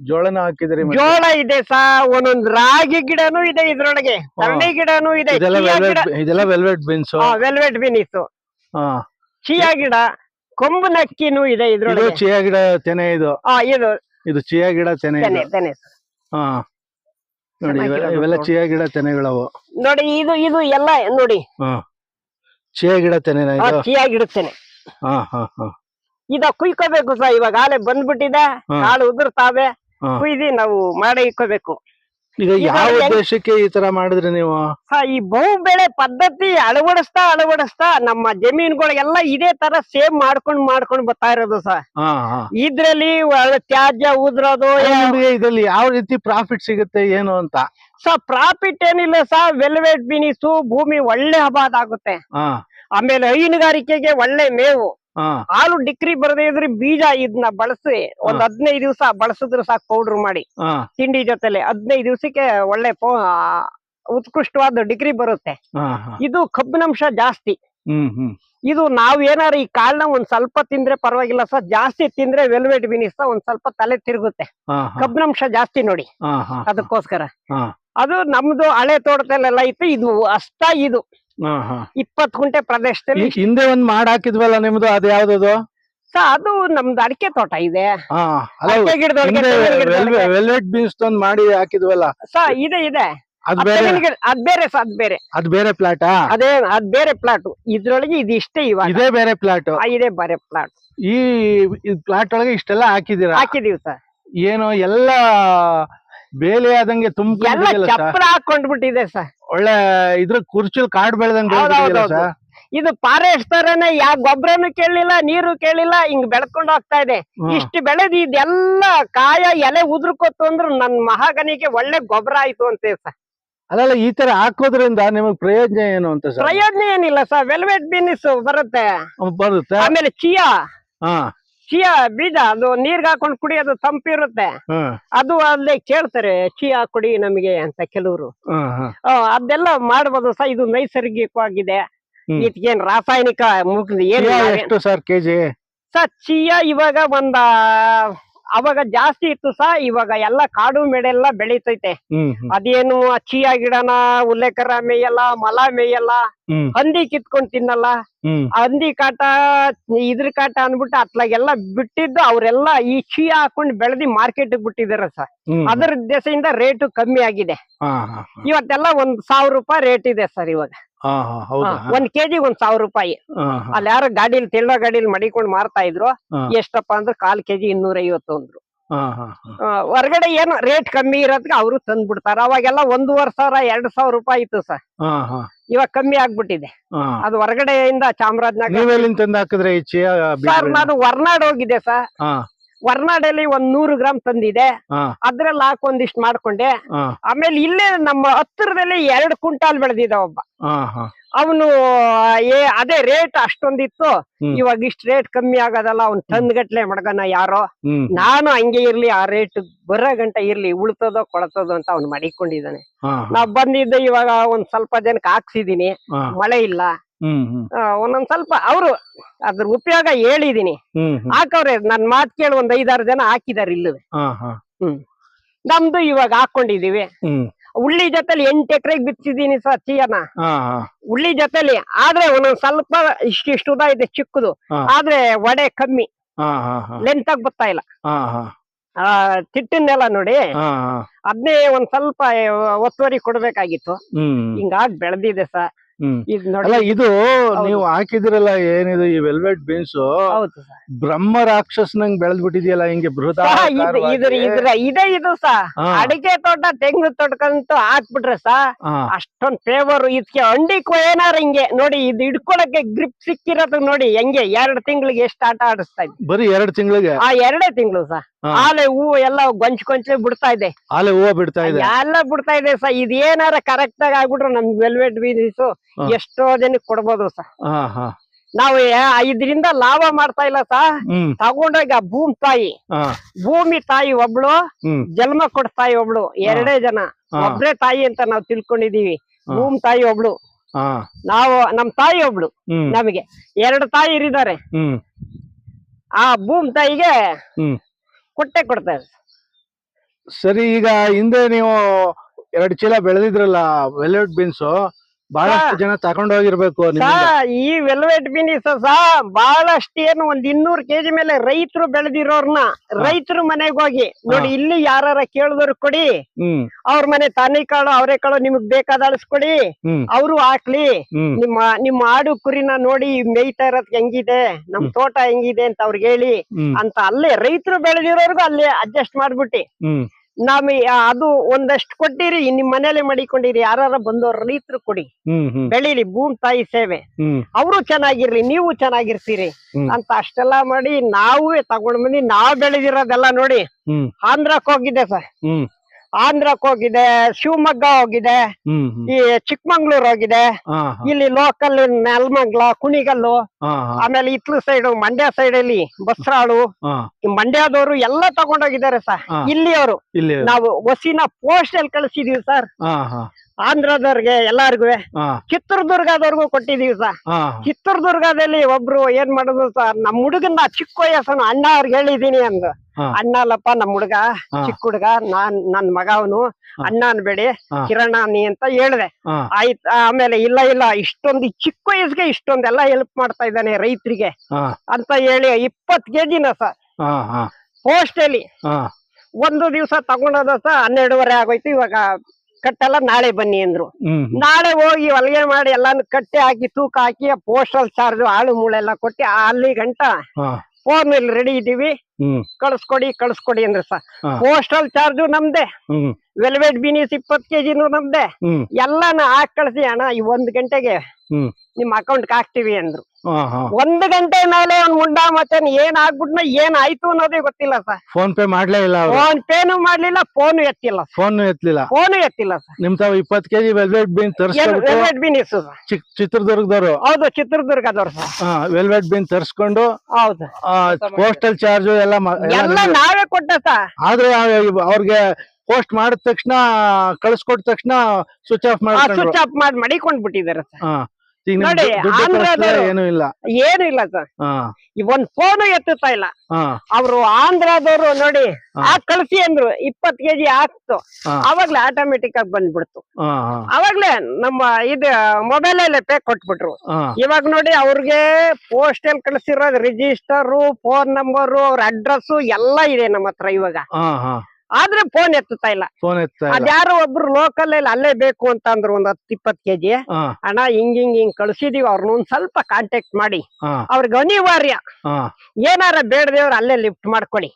ಜೋಳನು ಹಾಕಿದ್ರೆ ಜೋಳ ಇದೆ ಸ ಒಂದೊಂದು ರಾಗಿ ಗಿಡನೂ ಇದೆ ಇದ್ರೊಳಗೆ ತರಳಿ ಗಿಡನೂ ಇದೆ ಇದೆಲ್ಲ velvet beans velvet beans chia ಗಿಡ. ಕೊಂಬು ನಕ್ಕಿನೂ ಇದೆ ಇದು ಇದ್ರೊಳಗೆ ಚಿಯಾ ಗಿಡ ತೆನೆ ಇದು. ಆ ಇದು ಇದು ಚಿಯಾ ಗಿಡ ತೆನೆ ತೆನೆ ಇದು. ತೆನೆ. ಹಾ. ನೋಡಿ ಇವೆ- ಚೆನ್ನಾಗಿರೋದು ಇವೆಲ್ಲ. ಚಿಯಾ ಗಿಡ ತೆನೆಗಳವು. ನೋಡಿ ಇದು ಇದು ಎಲ್ಲ ನೋಡಿ. ಹಾ. ಚಿಯಾ ಗಿಡ ತೆನೆನ ಆ ಇದು? ಚಿಯಾ ಗಿಡ ತೆನೆ. ಹಾ ಹಾ ಹಾ. ಇದ ಕುಯ್ಕೋಬೇಕು ಸರ್ ಇವಾಗ ಆಲೆ ಬಂದ್ಬಿಟ್ಟಿದೆ. ಹಾ. ಕಾಳು ಉದುರ್ತಾವೆ. ಹಾ. ಕುಯ್ದಿ ನಾವು ಮಾಡಿ ಇಕ್ಕೋಬೇಕು. ಈಗ ಯಾವ ಉದ್ದೇಶಕ್ಕೆ ಈ ತರ ಮಾಡಿದ್ರಿ ನೀವು? ಈ ಬಹು ಬೆಳೆ ಪದ್ಧತಿ ಅಳವಡಿಸ್ತಾ ಅಳವಡಿಸ್ತಾ ನಮ್ಮ ಜಮೀನುಗಳಿಗೆಲ್ಲ ಇದೇ ತರ ಸೇವ್ ಮಾಡ್ಕೊಂಡ್ ಮಾಡ್ಕೊಂಡ್ ಬರ್ತಾ ಇರೋದು ಸರ್. ಹಾ ಹಾ. ಇದ್ರಲ್ಲಿ ಒಳ್ಳೆ ತ್ಯಾಜ್ಯ ಉದ್ರೋದು ನಿಮ್ಗೆ ಇದ್ರಲ್ಲಿ ಯಾವ ರೀತಿ ಪ್ರಾಫಿಟ್ ಸಿಗುತ್ತೆ ಏನು ಅಂತ? ಸರ್ ಪ್ರಾಫಿಟ್ ಏನಿಲ್ಲ ಸರ್ ವೆಲ್ವೆಟ್ ಬಿನಿಸು ಭೂಮಿ ಒಳ್ಳೆ ಹಬಾದ್ ಆಗುತ್ತೆ. ಹಾ. ಆಮೇಲೆ ಹೈನುಗಾರಿಕೆಗೆ ಒಳ್ಳೆ ಮೇವು. ಹಾಲು ಡಿಕ್ರಿ ಬರದೇ ಇದ್ರೆ ಬೀಜ ಇದನ್ನ ಬಳಸಿ ಒಂದ್. ಹದಿನೈದು ದಿವಸ ಬಳಸಿದ್ರೆ ಸಾಕು ಪೌಡರ್ ಮಾಡಿ. ತಿಂಡಿ ಜೊತೆಲೆ ಹದಿನೈದು ದಿವಸಕ್ಕೆ ಒಳ್ಳೆ ಉತ್ಕೃಷ್ಟವಾದ ಡಿಗ್ರಿ ಬರುತ್ತೆ. ಇದು ಕಬ್ಬಿನಾಂಶ ಜಾಸ್ತಿ. ಇದು ನಾವ್ ಏನಾರ ಈ ಕಾಳನ್ನ ಒಂದ್ ಸ್ವಲ್ಪ ತಿಂದ್ರೆ ಪರವಾಗಿಲ್ಲ ಸರ್. ಜಾಸ್ತಿ ತಿಂದ್ರೆ ವೆಲ್ವೆಟ್ ಬಿನಿಸ್ ಒಂದ್ ಸ್ವಲ್ಪ ತಲೆ ತಿರುಗುತ್ತೆ. ಕಬ್ಬಿನಾಂಶ ಜಾಸ್ತಿ ನೋಡಿ. ಅದಕ್ಕೋಸ್ಕರ. ಅದು ನಮ್ದು ಹಳೆ ತೋಟದಲ್ಲೆಲ್ಲ ಇತ್ತು. ಇದು ಅಷ್ಟ ಇದು. ಇಪ್ಪತ್ ಗುಂಟೆ ಪ್ರದೇಶದಲ್ಲಿ ಹಿಂದೆ ಒಂದ್ ಮಾಡ್ ಹಾಕಿದ್ವಲ್ಲ ನಿಮ್ದು? ಅದು ಯಾವ್ದದು? ಅದು ನಮ್ದು ಅಡಿಕೆ ತೋಟ ಇದೆ. ವೆಲ್ವೆಟ್ ಬೀನ್ಸ್ ತಂದ್ ಮಾಡಿ ಹಾಕಿದ್ವಲ್ಲ? ಸಾ ಇದೆ ಇದೆ. ಅದ್ ಬೇರೆ ಅದ್ ಬೇರೆ ಅದ್ ಬೇರೆ. ಅದ್ ಬೇರೆ ಪ್ಲಾಟಾ? ಅದೇ ಅದ್ ಬೇರೆ ಪ್ಲಾಟ್. ಇದ್ರೊಳಗೆ ಇದು ಇಷ್ಟೇ ಇವಾಗ. ಇದೇ ಬೇರೆ ಪ್ಲಾಟ್? ಇದೇ ಬೇರೆ ಪ್ಲಾಟ್. ಈ ಪ್ಲಾಟ್ ಒಳಗೆ ಇಷ್ಟೆಲ್ಲ ಹಾಕಿದೀರ ಹಾಕಿದೀವಿ ಸರ್. ಏನು ಎಲ್ಲ ಬೇಲೆ ಆದಂಗೆ ಎಲ್ಲ ಸರ್? ಚಪ್ಪರ ಹಾಕೊಂಡ್ಬಿಟ್ಟಿದೆ ಸರ್. ಒಳ್ಳೆ ಇದ್ರ ಕುರ್ಚಿಲ್ ಕಾಡ್ ಬೆಳೆದಂಗೆ ಇದು ಫಾರೆಸ್ಟ್ ತರನೇ ಯಾವ ಗೊಬ್ಬರನು ಕೇಳಲಿಲ್ಲ ನೀರು ಕೇಳಿಲ್ಲ ಹಿಂಗ್ ಬೆಳ್ಕೊಂಡು ಹೋಗ್ತಾ ಇದೆ. ಇಷ್ಟು ಬೆಳೆದು ಇದೆಲ್ಲ ಕಾಯ ಎಲೆ ಉದುರ್ಕೊತ್ತು ಅಂದ್ರೆ ನನ್ ಮಹಾಗನಿಗೆ ಒಳ್ಳೆ ಗೊಬ್ಬರ ಆಯ್ತು ಅಂತ ಸರ್. ಅಲ್ಲಲ್ಲ ಈ ತರ ಹಾಕೋದ್ರಿಂದ ನಿಮಗೆ ಪ್ರಯೋಜನ ಏನು ಅಂತ ಸರ್? ಪ್ರಯೋಜನ ಏನಿಲ್ಲ ಸರ್ ವೆಲ್ವೆಟ್ ಬೀನಿಸ್ ಬರುತ್ತೆ. ಬರುತ್ತೆ? ಆಮೇಲೆ ಚಿಯಾ. ಹಾ. ಚಿಯಾ ಬೀಜ ಅದು ನೀರ್ಗ್ ಹಾಕೊಂಡ್ ಕುಡಿಯೋದು ತಂಪಿರುತ್ತೆ. ಅದು ಅಲ್ಲಿ ಕೇಳ್ತಾರೆ ಚಿಯಾ ಕುಡಿ ನಮಗೆ ಅಂತ ಕೆಲವರು. ಅದೆಲ್ಲ ಮಾಡಬಹುದು ಸರ್ ಇದು ನೈಸರ್ಗಿಕವಾಗಿದೆ. ಇದಕ್ಕೇನ್ ರಾಸಾಯನಿಕ ಮುಗ್ದು ಏನು ಎಷ್ಟು ಸರ್ ಕೆಜಿ? ಸರ್ ಚಿಯಾ ಇವಾಗ ಒಂದ ಅವಾಗ ಜಾಸ್ತಿ ಇತ್ತು ಸಹ ಇವಾಗ ಎಲ್ಲ ಕಾಡು ಮೇಡೆಲ್ಲ ಬೆಳೀತೈತೆ. ಅದೇನು ಚಿಯಾ ಗಿಡನ ಉಲ್ಲೇಖರ ಮೇಯಲ್ಲ ಮಲ ಮೇಯಲ್ಲ ಹಂದಿ ಕಿತ್ಕೊಂಡ್ ತಿನ್ನಲ್ಲ. ಹಂದಿ ಕಾಟ ಇದ್ರ ಕಾಟ ಅನ್ಬಿಟ್ಟು ಅತ್ಲಾಗೆಲ್ಲ ಬಿಟ್ಟಿದ್ದು ಅವರೆಲ್ಲ ಈ ಚಿಯಾ ಹಾಕೊಂಡು ಬೆಳೆದಿ ಮಾರ್ಕೆಟ್ ಬಿಟ್ಟಿದಾರ ಸರ್ ಅದರ ದೆಸೆಯಿಂದ ರೇಟು ಕಮ್ಮಿ ಆಗಿದೆ. ಇವತ್ತೆಲ್ಲ ಒಂದ್ ಸಾವಿರ ರೂಪಾಯಿ ರೇಟ್ ಇದೆ ಸರ್ ಇವಾಗ. ಒಂದ್ ಕೆಜಿ ಒಂದ್ ಸಾವಿರ ರೂಪಾಯಿ. ಅಲ್ಲಿ ಯಾರೋ ಗಾಡಿಲಿ ತಿಳ್ಳ ಗಾಡಿಲಿ ಮಡಿಕೊಂಡ್ ಮಾರ್ತಾ ಇದ್ರು. ಎಷ್ಟಪ್ಪ ಅಂದ್ರೆ ಕಾಲ್ ಕೆಜಿ ಇನ್ನೂರ ಐವತ್ತು ಅಂದ್ರು ಹೊರಗಡೆ ಏನು ರೇಟ್ ಕಮ್ಮಿ ಇರೋದಕ್ಕೆ ಅವರು ತಂದ್ ಬಿಡ್ತಾರ ಅವಾಗೆಲ್ಲ ಒಂದೂವರೆ ಸಾವಿರ ಎರಡ್ ಸಾವಿರ ರೂಪಾಯಿ ಇತ್ತು ಸರ್. ಇವಾಗ ಕಮ್ಮಿ ಆಗ್ಬಿಟ್ಟಿದೆ. ಅದು ಹೊರಗಡೆಯಿಂದ ಚಾಮರಾಜನಗರ? ನಾನು ಹೊರನಾಡ್ ಹೋಗಿದ್ದೆ ಸರ್. ಹಾ ವರ್ನಾಡಲ್ಲಿ ಒಂದ್ ನೂರು ಗ್ರಾಮ್ ತಂದಿದೆ. ಅದ್ರಲ್ಲಿ ಹಾಕೊಂದಿಷ್ಟು ಮಾಡ್ಕೊಂಡೆ. ಆಮೇಲೆ ಇಲ್ಲೇ ನಮ್ಮ ಹತ್ತಿರದಲ್ಲಿ ಎರಡು ಕುಂಟಾಲ್ ಬೆಳೆದಿದ್ದ ಒಬ್ಬ. ಅವನು ಏ ಅದೇ ರೇಟ್ ಅಷ್ಟೊಂದಿತ್ತು. ಇವಾಗ ಇಷ್ಟ ರೇಟ್ ಕಮ್ಮಿ ಆಗೋದಲ್ಲ ಅವ್ನ್ ತಂದ್ಗಟ್ಲೆ ಮಡ್ಗನ ಯಾರೋ. ನಾನು ಹಂಗೆ ಇರ್ಲಿ ಆ ರೇಟ್ ಬರೋ ಗಂಟ ಇರ್ಲಿ ಉಳ್ತದೋ ಕೊಳತದೋ ಅಂತ ಅವ್ನು ಮಡಿಕೊಂಡಿದ್ದಾನೆ. ನಾವು ಬಂದಿದ್ದು ಇವಾಗ ಒಂದ್ ಸ್ವಲ್ಪ ಜನಕ್ಕೆ ಹಾಕ್ಸಿದೀನಿ. ಮಳೆ ಇಲ್ಲ. ಒಂದೊಂದ್ ಸ್ವಲ್ಪ ಅವರು ಅದ್ರ ಉಪಯೋಗ ಹೇಳಿದೀನಿ. ಹಾಕವ್ರೆ ನನ್ ಮಾತ್ ಕೇಳಿ ಒಂದ್ ಐದಾರು ಜನ ಹಾಕಿದಾರೆ ಇಲ್ಲ ಹ್ಮ್. ನಮ್ದು ಇವಾಗ ಹಾಕೊಂಡಿದೀವಿ. ಹುಳ್ಳಿ ಉಳ್ಳಿ ಜೊತೆಲಿ ಎಂಟು ಎಕರೆಗೆ ಬಿತ್ತಿದೀನಿ ಸರ್ ಚೀಯನ ಉಳ್ಳಿ ಜೊತೆಲಿ ಆದ್ರೆ ಒಂದೊಂದ್ ಸ್ವಲ್ಪ ಇಷ್ಟಿಷ್ಟು ಉದಾ ಇದೆ ಚಿಕ್ಕದು. ಆದ್ರೆ ವಡೆ ಕಮ್ಮಿ. ಲೆಂತ್ ಆಗಿ ಬರ್ತಾ ಇಲ್ಲ. ಆ ತಿಟ್ಟಿನೆಲ್ಲ ನೋಡಿ ಅದನ್ನೇ ಒಂದ್ ಸ್ವಲ್ಪ ಒತ್ತುವರಿ ಕೊಡ್ಬೇಕಾಗಿತ್ತು. ಹಿಂಗಾಗಿ ಬೆಳೆದಿದೆ ಸರ್ ಅಲ್ಲ ಇದು ನೀವು ಹಾಕಿದಿರಲ್ಲ ಏನಿದು ಈ ವೆಲ್ವೆಟ್ ಬೀನ್ಸ್ ಬ್ರಹ್ಮ ರಾಕ್ಷಸನಂಗ್ ಬೆಳೆದ್ ಬಿಟ್ಟಿದ್ಯಲ್ಲ ಹಿಂಗೆ ಬೃಹತ್ ಇದೇ ಇದು ಸಾ. ಅಡಿಕೆ ತೋಟ ತೆಂಗು ತೋಟಕ್ಕಂತೂ ಹಾಕ್ಬಿಟ್ರೆ ಸಾ ಅಷ್ಟೊಂದ್ ಫೇವರ್ ಇದಕ್ಕೆ ಅಂಡಿ ಏನಾರ ಹಿಂಗೆ ನೋಡಿ ಇದು ಹಿಡ್ಕೊಳಕ್ಕೆ ಗ್ರಿಪ್ ಸಿಕ್ಕಿರೋದು ನೋಡಿ ಹೆಂಗೆ ಎರಡ್ ತಿಂಗಳಿಗೆ ಎಷ್ಟು ಆಟ ಆಡಿಸ್ತಾ ಬರೀ ಎರಡ್ ತಿಂಗಳಿಗೆ? ಆ ಎರಡೇ ತಿಂಗಳು ಸಾ. ಆಲೆ ಹೂವು ಎಲ್ಲ ಗೊಂಚ್ ಗೊಂಚೆ ಬಿಡ್ತಾ ಇದೆ. ಆಲೆ ಹೂವು ಬಿಡ್ತಾ ಇದೆ. ಎಲ್ಲ ಬಿಡ್ತಾ ಇದೆ ಸರ್. ಇದ್ ಏನಾರ ಕರೆಕ್ಟ್ ಆಗಿ ಆಗ್ಬಿಟ್ರೆ ನಮ್ ವೆಲ್ವೆಟ್ ಬಿಸ್. ಎಷ್ಟೋ ಜನಕ್ಕೆ ಕೊಡ್ಬೋದು ಸರ್. ನಾವು ಇದರಿಂದ ಲಾಭ ಮಾಡ್ತಾ ಇಲ್ಲ ಸಾ ತಗೊಂಡಾಗ ಭೂಮಿ ತಾಯಿ ಭೂಮಿ ತಾಯಿ ಒಬ್ಳು ಜನ್ಮ ಕೊಡ್ತಾಯಿ ಒಬ್ಳು ಎರಡೇ ಜನ. ಒಬ್ರೇ ತಾಯಿ ಅಂತ ನಾವು ತಿಳ್ಕೊಂಡಿದೀವಿ. ಭೂಮಿ ತಾಯಿ ಒಬ್ಳು. ನಾವು ನಮ್ ತಾಯಿ ಒಬ್ಳು ನಮಗೆ. ಎರಡು ತಾಯಿ ಇರಿದ್ದಾರೆ. ಆ ಭೂಮಿ ತಾಯಿಗೆ ಕೊಟ್ಟೆ ಕೊಡ್ತಾರೆ. ಸರಿ ಈಗ ಹಿಂದೆ ನೀವು ಎರಡು ಚೀಲ ಬೆಳೆದಿದ್ರಲ್ಲ ವೆಲ್ಲೆಟ್ ಬೀನ್ಸ್ ಬಹಳಷ್ಟು ಜನ ಸಾ ಈ ವೆಲ್ವೆಟ್ ಬಿನಿಸ ಬಹಳಷ್ಟು ಏನು ಒಂದ್ ಇನ್ನೂರು ಕೆಜಿ ಮೇಲೆ ರೈತರು ಬೆಳೆದಿರೋರ್ನ ರೈತರು ಮನೆಗೆ ಹೋಗಿ. ನೋಡಿ ಇಲ್ಲಿ ಯಾರ ಕೇಳಿದ್ರು ಕೊಡಿ. ಅವ್ರ ಮನೆ ತಾನಿ ಕಾಳು ಅವರೇ ಕಾಳು ನಿಮಗ್ ಬೇಕಾದ ಅಳಿಸ್ಕೊಡಿ ಅವರು ಹಾಕ್ಲಿ. ನಿಮ್ಮ ನಿಮ್ಮ ಆಡು ಕುರಿನ ನೋಡಿ ಮೇಯ್ತಾ ಇರೋದ್ ಹೆಂಗಿದೆ ನಮ್ ತೋಟ ಹೆಂಗಿದೆ ಅಂತ ಅವ್ರಿಗೆ ಹೇಳಿ ಅಂತ ಅಲ್ಲೇ ರೈತರು ಬೆಳೆದಿರೋರ್ಗು ಅಲ್ಲೇ ಅಡ್ಜಸ್ಟ್ ಮಾಡ್ಬಿಟ್ಟಿ. ನಮ್ ಅದು ಒಂದಷ್ಟು ಕೊಟ್ಟಿರಿ ನಿಮ್ ಮನೇಲೆ ಮಾಡಿಕೊಂಡಿರಿ ಯಾರ ಬಂದವ್ರ ರೈತರು ಕೊಡಿ. ಬೆಳೀಲಿ ಭೂಮಿ ತಾಯಿ ಸೇವೆ. ಅವರು ಚೆನ್ನಾಗಿರ್ಲಿ ನೀವು ಚೆನ್ನಾಗಿರ್ತೀರಿ. ಅಂತ ಅಷ್ಟೆಲ್ಲ ಮಾಡಿ ನಾವೇ ತಗೊಂಡ್ ಬಂದಿ ನಾವ್ ಬೆಳೆದಿರೋದೆಲ್ಲ ನೋಡಿ ಆಂಧ್ರಕ್ ಹೋಗಿದ್ದೆ ಸರ್. ಆಂಧ್ರಕ್ ಹೋಗಿದೆ ಶಿವಮೊಗ್ಗ ಹೋಗಿದೆ ಈ ಚಿಕ್ಕಮಂಗ್ಳೂರ್ ಹೋಗಿದೆ ಇಲ್ಲಿ ಲೋಕಲ್ ನೆಲಮಂಗ್ಲ ಕುಣಿಗಲ್ಲು ಆಮೇಲೆ ಇತ್ಲು ಸೈಡ್ ಮಂಡ್ಯ ಸೈಡ್ ಅಲ್ಲಿ ಬಸ್ರಾಳು ಈ ಮಂಡ್ಯದವರು ಎಲ್ಲ ತಗೊಂಡೋಗಿದ್ದಾರೆ ಸರ್. ಇಲ್ಲಿ ಅವರು ನಾವು ಹೊಸಿನ ಪೋಸ್ಟ್ ಅಲ್ಲಿ ಕಳಿಸಿದೀವಿ ಸರ್. ಆಂಧ್ರದವ್ರಿಗೆ ಎಲ್ಲಾರ್ಗು ಚಿತ್ರದುರ್ಗದವ್ರಿಗೂ ಕೊಟ್ಟಿದೀವಿ ಸರ್ ಚಿತ್ರದುರ್ಗದಲ್ಲಿ ಒಬ್ರು ಏನ್ ಮಾಡುದು ಸರ್ ನಮ್ ಹುಡುಗನ ಚಿಕ್ಕ ವಯಸ್ಸನ ಅಣ್ಣ ಅವ್ರಿಗೆ ಹೇಳಿದೀನಿ ಅಂದು. ಹಾ. ಅಣ್ಣ ಅಲ್ಲಪ್ಪ ನಮ್ ಹುಡುಗ. ಚಿಕ್ಕ ಹುಡುಗ ನಾನ್ ನನ್ ಮಗ ಅವನು. ಅಣ್ಣ ಅನ್ಬೇಡಿ ಕಿರಣ ನೀ ಅಂತ ಹೇಳ್ದೆ. ಆಯ್ತ ಆಮೇಲೆ ಇಲ್ಲ ಇಲ್ಲ ಇಷ್ಟೊಂದು ಚಿಕ್ಕ ವಯಸ್ಸಿಗೆ ಇಷ್ಟೊಂದೆಲ್ಲ ಹೆಲ್ಪ್ ಮಾಡ್ತಾ ಇದ್ದಾನೆ ರೈತರಿಗೆ. ಅಂತ ಹೇಳಿ ಇಪ್ಪತ್ ಕೆಜಿನ ಸರ್ ಪೋಸ್ಟ್ ಅಲ್ಲಿ. ಒಂದು ದಿವಸ ತಗೊಂಡದ ಸರ್ ಹನ್ನೆರಡುವರೆ ಆಗೋಯ್ತು ಇವಾಗ ಕಟ್ಟೆಲ್ಲ ನಾಳೆ ಬನ್ನಿ ಅಂದ್ರು. ನಾಳೆ ಹೋಗಿ ಹೊಲಿಗೆ ಮಾಡಿ ಎಲ್ಲಾನು ಕಟ್ಟಿ ಹಾಕಿ ತೂಕ ಹಾಕಿ ಪೋಸ್ಟಲ್ ಚಾರ್ಜ್ ಆಳು ಮೂಳೆ ಕೊಟ್ಟಿ ಕೊಟ್ಟು ಅಲ್ಲಿ ಗಂಟ ಫೋನ್ ರೆಡಿ ಇದೀವಿ ಕಳ್ಸ್ಕೊಡಿ ಕಳ್ಸ್ಕೊಡಿ ಅಂದ್ರೆ ಸರ್ ಪೋಸ್ಟಲ್ ಚಾರ್ಜು ನಮ್ದೆ. ವೆಲ್ವೆಟ್ ಬೀನೀಸ್ ಇಪ್ಪತ್ ಕೆಜಿ ನಮ್ದೆ. ಎಲ್ಲಾನು ಹಾಕ್ ಕಳ್ಸಿ ಅಣ್ಣ ಈ ಒಂದ್ ಗಂಟೆಗೆ ನಿಮ್ ಅಕೌಂಟ್ ಹಾಕ್ತಿವಿ ಅಂದ್ರು. ಒಂದ್ ಗಂಟೆ ಮೇಲೆ ಒಂದ್ ಮುಂಡ ಮತ್ತೆ ಏನ್ ಆಗ್ಬಿಟ್ನ ಏನ್ ಆಯ್ತು ಅನ್ನೋದೇ ಗೊತ್ತಿಲ್ಲ ಸರ್. ಫೋನ್ ಪೇ ಮಾಡ್ಲೇ ಇಲ್ಲ ಫೋನ್ ಪೇನು ಮಾಡ್ಲಿಲ್ಲ ಫೋನ್ ಎತ್ತಿಲ್ಲ ಫೋನ್ ಎತ್ತಲಿಲ್ಲ. ಫೋನು ಎತ್ತಿಲ್ಲ ಸರ್. ನಿಮ್ ತಾವ್ ಇಪ್ಪತ್ ಕೆಜಿ ವೆಲ್ವೆಟ್ ಬೀನ್ ತರ್ಸ್ಕೊಂಡು ವೆಲ್ವೆಟ್ ಬೀನ್ ಇಸ್ ಚಿತ್ರದುರ್ಗದವ್ರು. ಹೌದು ಚಿತ್ರದುರ್ಗದವ್ರು ಸರ್. ವೆಲ್ವೆಟ್ ಬೀನ್ ತರ್ಸ್ಕೊಂಡು ಹೌದು. ಪೋಸ್ಟಲ್ ಚಾರ್ಜ್ ಎಲ್ಲ ಮ- ಎಲ್ಲ ಎಲ್ಲ ನಾವೇ ಕೊಟ್ಟ ಸರ್. ಆದ್ರೆ ಅವ್ರಿಗೆ ಪೋಸ್ಟ್ ಮಾಡಿದ ತಕ್ಷಣ ಕಳ್ಸ್ಕೊಟ್ಟ ತಕ್ಷಣ ಸ್ವಿಚ್ ಆಫ್ ಮಾಡ್ಕೊಂಡ್ರು. ಸ್ವಿಚ್ ಆಫ್ ಮಾಡಿ ಮಡಿಕೊಂಡ್ ಬಿಟ್ಟಿದಾರೆ ನೋಡಿ, ಆಂಧ್ರದವ್ರು- ಇಲ್ಲ. ಏನು ಇಲ್ಲ ಸರ್. ಒಂದ್ ಫೋನ್ ಎತ್ತುತ್ತಾ ಇಲ್ಲ. ಅವರು ಆಂಧ್ರದವರು ನೋಡಿ. ಆ ಕಳಿಸಿ ಅಂದ್ರು ಇಪ್ಪತ್ ಕೆಜಿ ಹಾಕ್ತು. ಅವಾಗ್ಲೇ ಆಟೋಮೆಟಿಕ್ ಆಗಿ ಬಂದ್ಬಿಡ್ತು. ಅವಾಗ್ಲೇ ನಮ್ಮ ಇದು ಮೊಬೈಲ್ ಅಲ್ಲೇ ಪೇ ಕೊಟ್ಬಿಟ್ರು. ಇವಾಗ ನೋಡಿ ಅವ್ರಿಗೆ ಪೋಸ್ಟಲ್ ಕಳಿಸಿರೋದು ರಿಜಿಸ್ಟರ್ ಫೋನ್ ನಂಬರು ಅವ್ರ ಅಡ್ರೆಸ್ ಎಲ್ಲ ಇದೆ ನಮ್ಮ ಹತ್ರ ಇವಾಗ. ಆದ್ರೆ ಫೋನ್ ಎತ್ತುತ್ತಾ ಇಲ್ಲ. ಫೋನ್ ಎತ್ತ ಅದ್ಯಾರೋ ಒಬ್ರು ಲೋಕಲ್ ಅಲ್ಲಿ ಅಲ್ಲೇ ಬೇಕು ಅಂತ ಅಂದ್ರು ಒಂದ್ ಹತ್ತು ಇಪ್ಪತ್ ಕೆಜಿ ಅಣ್ಣ ಹಿಂಗ್ ಹಿಂಗ್ ಹಿಂಗ್ ಕಳ್ಸಿದೀವಿ. ಅವ್ರನ್ನ ಒಂದ್ ಸ್ವಲ್ಪ ಕಾಂಟ್ಯಾಕ್ಟ್ ಮಾಡಿ. ಅವ್ರಿಗೆ ಅನಿವಾರ್ಯ. ಏನಾರ ಬೇಡದೇವ್ರ ಅಲ್ಲೇ ಲಿಫ್ಟ್ ಮಾಡ್ಕೊಳ್ಳಿ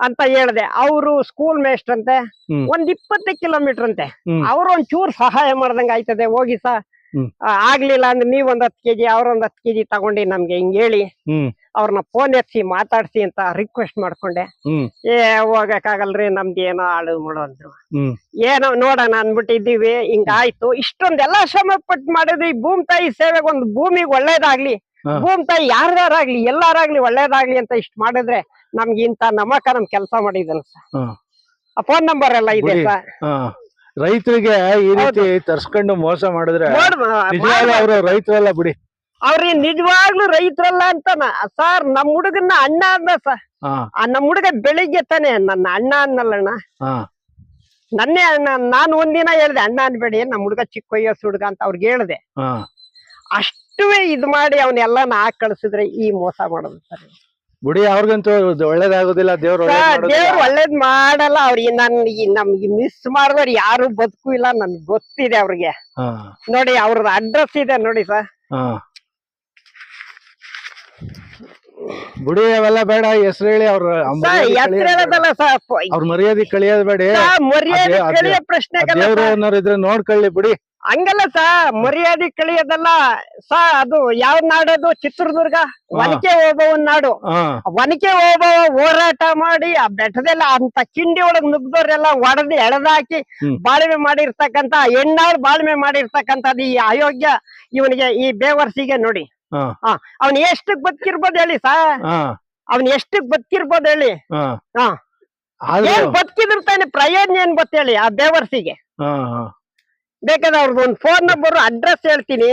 ಅಂತ ಹೇಳ್ದೆ. ಅವರು ಸ್ಕೂಲ್ ಮೇಸ್ಟ್ ಅಂತೆ. ಒಂದ್ ಇಪ್ಪತ್ತು ಕಿಲೋಮೀಟರ್ ಅಂತೆ. ಅವ್ರ ಅವ್ರು ಒಂದ್ ಚೂರ್ ಸಹಾಯ ಮಾಡ್ದಂಗ ಆಯ್ತದೆ. ಹೋಗಿ ಸಾ. ಆಗ್ಲಿಲ್ಲ ಅಂದ್ರೆ ನೀವ್ ಒಂದ್ ಹತ್ತು ಕೆಜಿ ಅವ್ರ ಒಂದ್ ಹತ್ತು ಕೆಜಿ ತಗೊಂಡಿ ನಮ್ಗೆ ಹಿಂಗ್ ಹೇಳಿ. ಅವ್ರನ್ನ ಫೋನ್ ಎತ್ತಿ ಮಾತಾಡ್ಸಿ ಅಂತ ರಿಕ್ವೆಸ್ಟ್ ಮಾಡ್ಕೊಂಡೆ. ಏ ಹೋಗಕ್ಕಾಗಲ್ರಿ ನಮ್ದು ಏನೋ ಆಳು ಮುಳು ಅಂದ್ರು. ಹ್ಮ್. ಏನೋ ನೋಡೋಣ ಅನ್ಬಿಟ್ಟಿದ್ದೀವಿ ಹಿಂಗಾಯ್ತು ಇಷ್ಟೊಂದೆಲ್ಲ ಶ್ರಮ ಪಟ್ಟು ಮಾಡಿದ್ವಿ ಭೂಮಿ ತಾಯಿ ಸೇವೆಗೆ ಒಂದು ಭೂಮಿಗೆ ಒಳ್ಳೇದಾಗ್ಲಿ. ಭೂಮಿ ತಾಯಿ ಯಾರ್ದಾರಾಗ್ಲಿ ಎಲ್ಲಾರಾಗ್ಲಿ ಒಳ್ಳೇದಾಗ್ಲಿ ಅಂತ ಇಷ್ಟ ಮಾಡಿದ್ರೆ ನಮ್ಗೆ ಇಂತ ನಮಕ ನಮ್ ಕೆಲಸ ಮಾಡಿದಲ್ಲ. ಸರ್. ಫೋನ್ ನಂಬರ್ ಎಲ್ಲ ಇದೆ ಸರ್. ರೈತರಿಗೆ ಈ ರೀತಿ ತರ್ಸ್ಕೊಂಡು ಮೋಸ ಮಾಡಿದ್ರೆ ಅವರು ರೈತರಲ್ಲ ಬಿಡಿ. ಅವ್ರಿ ನಿಜವಾಗ್ಲೂ ರೈತರಲ್ಲ ಅಂತ ಸರ್ ನಮ್ ಹುಡುಗನ್ನ ಅಣ್ಣ ಅಂದ ಸರ್ ಆ ನಮ್ ಹುಡುಗ ಬೆಳಿಗ್ಗೆ ತಾನೆ ನನ್ನ ಅಣ್ಣ ಅನ್ನಲ್ಲಣ್ಣ ಹಾ. ನನ್ನೇ ಅಣ್ಣ ನಾನು ಒಂದಿನ ಹೇಳ್ದೆ ಅಣ್ಣ ಅನ್ಬೇಡಿ ನಮ್ ಹುಡುಗ ಚಿಕ್ಕ ವಯಸ್ಸು ಹುಡುಗ ಅಂತ ಅವ್ರಿಗೆ ಹೇಳ್ದೆ. ಅಷ್ಟುವೇ ಇದ್ ಮಾಡಿ ಅವನ್ನೆಲ್ಲ ಹಾಕ್ ಕಳ್ಸಿದ್ರೆ ಈ ಮೋಸ ಮಾಡೋದು ಸರ್. ಬಿಡಿ ಅವ್ರಿಗಂತೂ ಒಳ್ಳೇದಾಗೋದಿಲ್ಲ ದೇವ್ರು. ದೇವ್ರು ಒಳ್ಳೇದ್ ಮಾಡಲ್ಲ ಅವ್ರಿಗೆ ನನ್ ನಮ್ಗೆ ಮಿಸ್ ಮಾಡಿದವ್ರು ಯಾರು ಬದುಕು ಇಲ್ಲ ನನ್ಗೆ ಗೊತ್ತಿದೆ ಅವ್ರಿಗೆ. ನೋಡಿ ಅವ್ರದ್ದು ಅಡ್ರೆಸ್ ಇದೆ ನೋಡಿ ಸರ್ ಹಾ. ಬಿಡಿ ಅವೆಲ್ಲ ಬೇಡ ಹೆಸರು ಹೇಳಿ ಅವ್ರ ಅವ್ರ ಮರ್ಯಾದೆ ಕಳಿಯೋದ್ ಬೇಡ. ಪ್ರಶ್ನೆ ಅವ್ರ ಇದ್ರೆ ನೋಡ್ಕೊಳ್ಳಿ ಬಿಡಿ. ಹಂಗಲ್ಲ ಸ ಮರ್ಯಾದೆ ಕಳಿಯೋದಲ್ಲ ಸ ಅದು ಯಾವ ನಾಡದು ಚಿತ್ರದುರ್ಗ? ಒನಕೆ ಓಬವ್ವನ್ ನಾಡು. ಒನಕೆ ಓಬವ್ವ ಹೋರಾಟ ಮಾಡಿ ಆ ಬೆಟ್ಟದೆಲ್ಲ ಅಂತ ಕಿಂಡಿ ಒಳಗ್ ನುಗ್ದವ್ರೆಲ್ಲ ಒಡೆದು ಎಳೆದಾಕಿ ಬಾಳ್ಮೆ ಬಾಳ್ವೆ ಮಾಡಿರ್ತಕ್ಕಂತ ಹೆಣ್ಣಾಳ್ ಬಾಳ್ಮೆ ಮಾಡಿರ್ತಕ್ಕಂಥದ್ದು ಈ ಅಯೋಗ್ಯ ಇವನಿಗೆ ಈ ಬೇವರ್ಸಿಗೆ ನೋಡಿ. ಹ. ಅವನ್ ಎಷ್ಟು ಬದುಕಿರ್ಬೋದು ಹೇಳಿ ಸಾ? ಅವನ್ ಎಷ್ಟು ಬದುಕಿರ್ಬೋದು ಹೇಳಿ? ಹ. ಬದುಕಿದ್ರ ತಾನೆ ಪ್ರಯೋಜನ ಏನ್ ಗೊತ್ತೇಳಿ ಆ ಬೇವರ್ಸಿಗೆ? ಬೇಕಾದ್ರೆ ಅವ್ರದ್ದು ಒಂದು ಫೋನ್ ನಂಬರ್ ಅಡ್ರೆಸ್ ಹೇಳ್ತೀನಿ.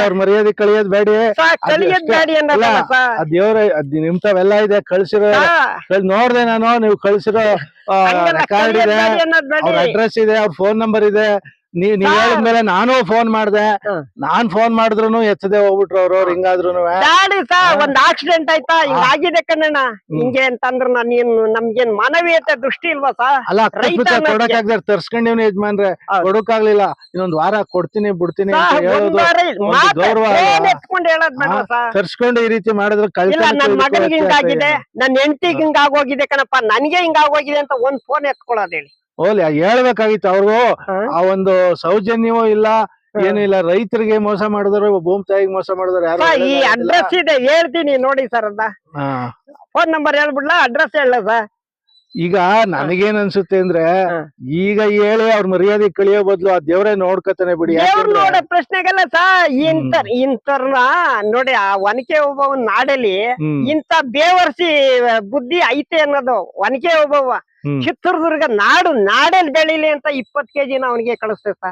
ಅವ್ರ ಮರ್ಯಾದೆ ಕಳಿಯೋದ್ ಬೇಡಿ. ಕಳಿಯೋದ್ ಬೇಡಿ ದೇವ್ರ ಅದ್ ನಿಮ್ತಾವೆಲ್ಲ ಇದೆ ಕಳ್ಸಿರೋ ಕಳ್- ನೋಡ್ದೆ ನಾನು ನೀವು ಕಳ್ಸಿರೋ ಕಾರ್ಡ್ ಇದೆ. ಅಡ್ರೆಸ್ ಇದೆ ಅವ್ರ ಫೋನ್ ನಂಬರ್ ಇದೆ. ನೀವ್ ಸಾ. ಹೇಳಿದ್ಮೇಲೆ ನಾನು ಫೋನ್ ಮಾಡ್ದೆ. ನಾನ್ ಫೋನ್ ಮಾಡಿದ್ರು ಎಚ್ಚದೆ ಹೋಗ್ಬಿಟ್ರು ಅವ್ರು ಹಿಂಗಾದ್ರು ಒಂದ್ ಆಕ್ಸಿಡೆಂಟ್ ಆಯ್ತಾ? ಹಿಂಗ ಆಗಿದೆ ಕಣ್ಣಣ್ಣ ಹಿಂಗೆ ಅಂತಂದ್ರ ನೀನ್ ನಮ್ಗೇನ್ ಮಾನವೀಯತೆ ದೃಷ್ಟಿ ಇಲ್ವಾ ಸಾ ಅಲ್ಲ ಅನ್ನೋದ್ಕೆ- ಕೊಡಕ್ಕಾಗ್ದಾರ ತರ್ಸ್ಕೊಂಡಿವ್ನಿ ಯಜಮಾನ್ರೆ. ಕೊಡಕ್ಕಾಗ್ಲಿಲ್ಲ ಇನ್ನೊಂದ್ ವಾರ ಕೊಡ್ತೀನಿ ಬಿಡ್ತೀನಿ ತರ್ಸ್ಕೊಂಡು ಈ ರೀತಿ ಮಾಡಿದ್ರೆ ಕಳ್ತನ ನನ್ ಮಗನಿಗೆ ಹಿಂಗಾಗಿದೆ? ನನ್ ಹೆಂಡತಿಗೆ ಹಿಂಗಾಗೋಗಿದೆ ಕಣಪ್ಪ. ನನ್ಗೆ ಹಿಂಗಾಗೋಗಿದೆ ಅಂತ ಒಂದ್ ಫೋನ್ ಎತ್ಕೊಳ್ಳೋದ್ ಹೇಳಿ. ಹೋಗ್ಲಿ ಹೇಳ್ಬೇಕಾಗಿತ್ತು ಅವ್ರಿಗೂ. ಆ ಒಂದು ಸೌಜನ್ಯವೂ ಇಲ್ಲ ಏನಿಲ್ಲ ಏನು ಇಲ್ಲ. ರೈತರಿಗೆ ಮೋಸ ಮಾಡಿದ್ರು ಭೂಮಿ ತಾಯಿಗೆ ಮೋಸ ಮಾಡಿದ್ರು ಯಾರು ಈ ಅಡ್ರೆಸ್ ಇದೆ ಹೇಳ್ತೀನಿ ನೋಡಿ ಸರ್ ಅಂತ ಫೋನ್ ನಂಬರ್ ಹೇಳ್ಬಿಡ್ಲಾ ಅಡ್ರೆಸ್ ಹೇಳ ಸರ್ ಈಗ ನನಗೇನ್ ಅನ್ಸುತ್ತೆ ಅಂದ್ರೆ ಈಗ ಹೇಳಿ ಅವ್ರ ಮರ್ಯಾದೆ ಕಳಿಯೋ ಬದ್ಲು ಆ ದೇವ್ರೇ ನೋಡ್ಕತಾನೆ ಬಿಡಿ. ನೋಡೋ ಪ್ರಶ್ನೆಗೆಲ್ಲ ಸಾ ಇಂತರ್ ಇಂತರ್ನ ನೋಡಿ ಆ ಒನಕೆ ಒಬ್ಬವ್ ನಾಡಲ್ಲಿ ಇಂತ ಬೇವರ್ಸಿ ಬುದ್ಧಿ ಐತೆ ಅನ್ನೋದು ಒನಕೆ ಒಬ್ಬವ. ಹ್ಮ್ ಚಿತ್ರದುರ್ಗ ನಾಡು ನಾಡಲ್ಲಿ ಬೆಳಿಲಿ ಅಂತ ಇಪ್ಪತ್ ಕೆಜಿನ ಅವನಿಗೆ ಕಳಿಸ್ತೇವೆ ಸಾ.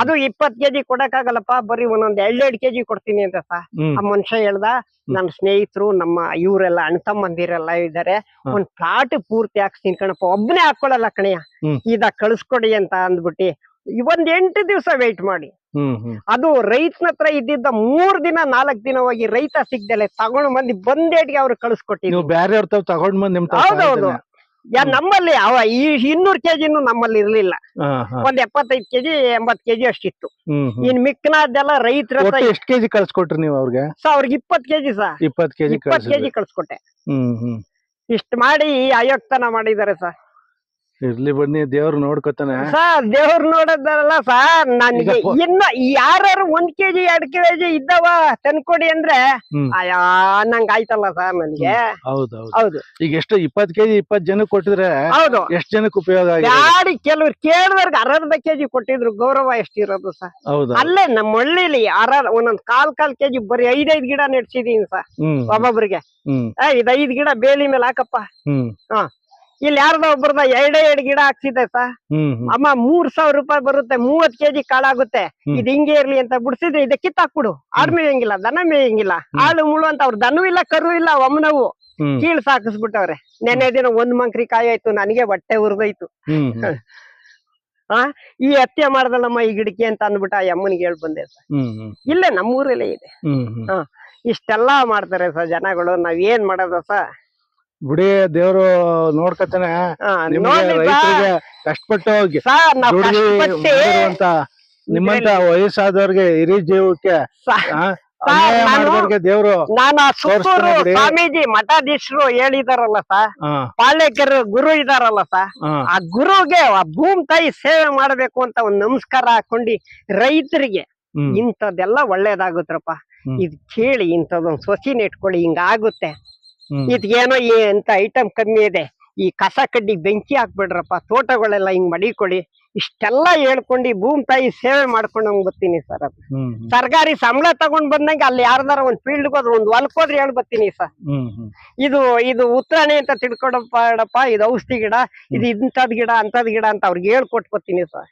ಅದು ಇಪ್ಪತ್ ಕೆಜಿ ಕೊಡಕ್ಕಾಗಲ್ಲಪ್ಪ ಬರೀ ಒಂದೊಂದ್ ಎರಡೆರಡು ಕೆಜಿ ಕೊಡ್ತೀನಿ ಅಂತ ಸಾ. ಆ ಮನುಷ್ಯ ಹೇಳ್ದ ನನ್ನ ಸ್ನೇಹಿತರು ನಮ್ಮ ಇವರೆಲ್ಲ ಅಣ್ಣ ತಮ್ಮಂದಿರೆಲ್ಲ ಇದಾರೆ ಹ. ಒಂದ್ ಪ್ಲಾಟ್ ಪೂರ್ತಿ ಹಾಕ್ಸ್ತೀನಿ ಕಣಪ್ಪ ಒಬ್ನೇ ಹಾಕೊಳ್ಳಲ್ಲ ಕಣಯ್ಯ. ಇದ ಕಳಿಸ್ಕೊಡಿ ಅಂತ ಅಂದ್ಬಿಟ್ಟಿ ಒಂದ್ ಎಂಟು ದಿವಸ ವೇಟ್ ಮಾಡಿ. ಅದು ರೈತನ ಹತ್ರ ಇದ್ದಿದ್ದ ಮೂರ್ ದಿನ ನಾಲ್ಕ್ ದಿನ ಹೋಗಿ ರೈತ ಸಿಗ್ದಲೆ ತಗೊಂಡ್ ಬಂದು ಬಂದೇಟ್ಗೆ ಅವ್ರು ಕಳ್ಸಿಕೊಟ್ಟಿ ನೀವು ಬ್ಯಾರೆಯವ್ರ ತಾವ್ ತಗೊಂಡ್ ಬಂದ್ ಹೌದೌದು. ಯಾ ನಮ್ಮಲ್ಲಿ ಅವ ಈ ಇನ್ನೂರ್ ಕೆಜಿನು ನಮ್ಮಲ್ಲಿ ಇರ್ಲಿಲ್ಲ. ಒಂದ್ ಎಪ್ಪತ್ತೈದು ಕೆಜಿ ಎಂಬತ್ ಕೆಜಿ ಅಷ್ಟಿತ್ತು. ಇನ್ ಮಿಕ್ಕನಾದ್ದೆಲ್ಲ ರೈತರ ಎಷ್ಟು ಕೆಜಿ ಕಳ್ಸ್ಕೊಟ್ರಿ ನೀವು ಅವ್ರಿಗೆ? ಸಾ ಅವ್ರಿಗೆ ಇಪ್ಪತ್ ಕೆಜಿ ಸಾ. ಇಪ್ಪತ್ ಕೆಜಿ ಇಪ್ಪತ್ ಕೆಜಿ ಕಳ್ಸ್ಕೊಟ್ಟೆ. ಹ್ಮ್ ಹ್ಮ್. ಇಷ್ಟ ಮಾಡಿ ಆಯೋಕ್ತನ ಅಯೋಗ್ತನ ಮಾಡಿದ್ದಾರೆ ಸರ್ ಇರ್ಲಿ ಬನ್ನಿ ದೇವ್ರು ನೋಡ್ಕೊತಾನೆ. ಸರ್ ದೇವ್ರು ನೋಡೋದಲ್ಲ ಸರ್ ನನಗೆ ಇನ್ನ ಯಾರು ಒಂದ್ ಕೆಜಿ ಎರಡ್ ಕೆಜಿ ಇದ್ದವ ತಂದ್ಕೊಡಿ ಅಂದ್ರೆ. ಅಯ್ಯಾ ನಂಗ್ ಆಯ್ತಲ್ಲ ಸರ್ ನನ್ಗೆ. ಹೌದು ಈಗ ಎಷ್ಟು ಇಪ್ಪತ್ ಕೆಜಿ ಇಪ್ಪತ್ ಜನಕ್ಕೆ ಕೊಟ್ಟಿದ್ರೆ ಹೌದು. ಎಷ್ಟ್ ಜನಕ್ಕೆ ಉಪಯೋಗ ಯಾರು ಗಾಡಿ ಕೆಲವ್ರು ಕೇಳಿದವ್ರಿಗೆ ಅರ್ಧ ಕೆಜಿ ಕೊಟ್ಟಿದ್ರು ಗೌರವ ಎಷ್ಟಿರೋದು ಸರ್. ಹೌದು ಅಲ್ಲೇ ನಮ್ಮ ಹಳ್ಳಿಲಿ ಅರ ಒಂದೊಂದ್ ಕಾಲ್ ಕಾಲ್ ಕೆಜಿ ಬರೀ ಐದೈದ್ ಗಿಡ ನೆಡ್ಸಿದೀನಿ ಸರ್ ಒಬ್ಬೊಬ್ರಿಗೆ. ಐದ್ ಗಿಡ ಬೇಲಿ ಮೇಲೆ ಹಾಕಪ್ಪ. ಹ್ಮ್. ಇಲ್ಲಿ ಯಾರ್ದೋ ಒಬ್ಬರದ ಎರಡೇ ಎರಡು ಗಿಡ ಹಾಕ್ಸಿದೆ ಹ್ಮ್ ಅಮ್ಮ ಮೂರ್ ಸಾವಿರ ರೂಪಾಯಿ ಬರುತ್ತೆ ಮೂವತ್ ಕೆಜಿ ಕಾಳಾಗುತ್ತೆ. ಇದು ಹಿಂಗೆ ಇರ್ಲಿ ಅಂತ ಬಿಡ್ಸಿದ್ರೆ ಇದ ಕಿತ್ತಾಕ್ಬಿಡು. ಆಡ್ ಮೇಯಂಗಿಲ್ಲ ದನ ಮೇಯಂಗಿಲ್ಲ ಆಳು ಮುಳು ಅಂತ ಅವ್ರ ದನೂ ಇಲ್ಲ ಕರು ಇಲ್ಲ ಒಮ್ಮನವು ಕೀಳ್ ಸಾಕಿಸ್ಬಿಟ್ಟವ್ರೆ. ನೆನ್ನೆ ದಿನ ಒಂದ್ ಮಂಕ್ರಿ ಕಾಯಿ ಆಯ್ತು ನನಗೆ ಹೊಟ್ಟೆ ಉರ್ದೋಯ್ತು. ಆ ಈ ಹತ್ಯೆ ಮಾಡ್ದಲ್ಲಮ್ಮ ಈ ಗಿಡಕ್ಕೆ ಅಂತ ಅಂದ್ಬಿಟ್ಟು ಆ ಅಮ್ಮನಿಗೆ ಹೇಳ್ ಬಂದೆ ಸರ್ ಇಲ್ಲೇ ನಮ್ಮೂರಲ್ಲೇ ಇದೆ. ಹ್ಮ್ ಇಷ್ಟೆಲ್ಲಾ ಮಾಡ್ತಾರೆ ಸರ್ ಜನಗಳು ನಾವ್ ಏನ್ ಮಾಡೋದ ಸರ್ ಬಿಡಿ ದೇವ್ರು ನೋಡ್ಕತಾನೆ ರೈತರಿಗೆ ಕಷ್ಟಪಟ್ಟು ಕಷ್ಟಪಟ್ಟು ನಿಮ್ಮಂತ ವಯಸ್ಸಾದವ್ರಿಗೆ ಹಿರಿ ಜೀವಕ್ಕೆ ದೇವ್ರು ನಾನು ಸುತ್ತೂರು ಸ್ವಾಮೀಜಿ ಮಠಾಧೀಶರು ಹೇಳಿದಾರಲ್ಲ ಸರ್ ಆ, ಗುರು ಇದಾರಲ್ಲ ಸರ್ ಆ, ಗುರುಗೆ ಆ ಭೂಮ್ ತಾಯಿ ಸೇವೆ ಮಾಡ್ಬೇಕು ಅಂತ ಒಂದ್ ನಮಸ್ಕಾರ ಹಾಕೊಂಡಿ ರೈತರಿಗೆ ಇಂಥದ್ದೆಲ್ಲ ಒಳ್ಳೇದಾಗುತ್ತಪ್ಪ ಇದ್ ಕೇಳಿ ಇಂಥದ್ದೊಂದು ಸೊಸಿನ ಇಟ್ಕೊಳ್ಳಿ ಹಿಂಗಾಗುತ್ತೆ. ಈ ಅಂತ ಐಟಮ್ ಕಮ್ಮಿ ಇದೆ. ಈ ಕಸ ಕಡ್ಡಿ ಬೆಂಕಿ ಹಾಕ್ಬಿಡ್ರಪ್ಪ ತೋಟಗಳೆಲ್ಲ ಹಿಂಗ್ ಮಡಿಕೊಳ್ಳಿ ಇಷ್ಟೆಲ್ಲ ಹೇಳ್ಕೊಂಡು ಈ ಭೂಮಿ ತಾಯಿ ಸೇವೆ ಮಾಡ್ಕೊಂಡು ಹಂಗ್ ಬರ್ತೀನಿ ಸರ್ ಅದು. ಸರ್ಕಾರಿ ಸಂಬಳ ತಗೊಂಡ್ ಬಂದಂಗೆ ಅಲ್ಲಿ ಯಾರ್ದಾರ ಒಂದ್ ಫೀಲ್ಡ್ ಹೋದ್ರೆ ಒಂದ್ ಹೊಲಕ್ ಹೋದ್ರೆ ಹೇಳ್ ಬರ್ತೀನಿ ಸರ್. ಇದು ಇದು ಉತ್ತರಾಣಿ ಅಂತ ತಿಳ್ಕೊಡಪ್ಪ ಇದು ಔಷಧಿ ಗಿಡ ಇದು ಇಂಥದ್ ಗಿಡ ಅಂತದ್ ಗಿಡ ಅಂತ ಅವ್ರಿಗೆ ಹೇಳ್ಕೊಟ್ ಬರ್ತೀನಿ ಸರ್.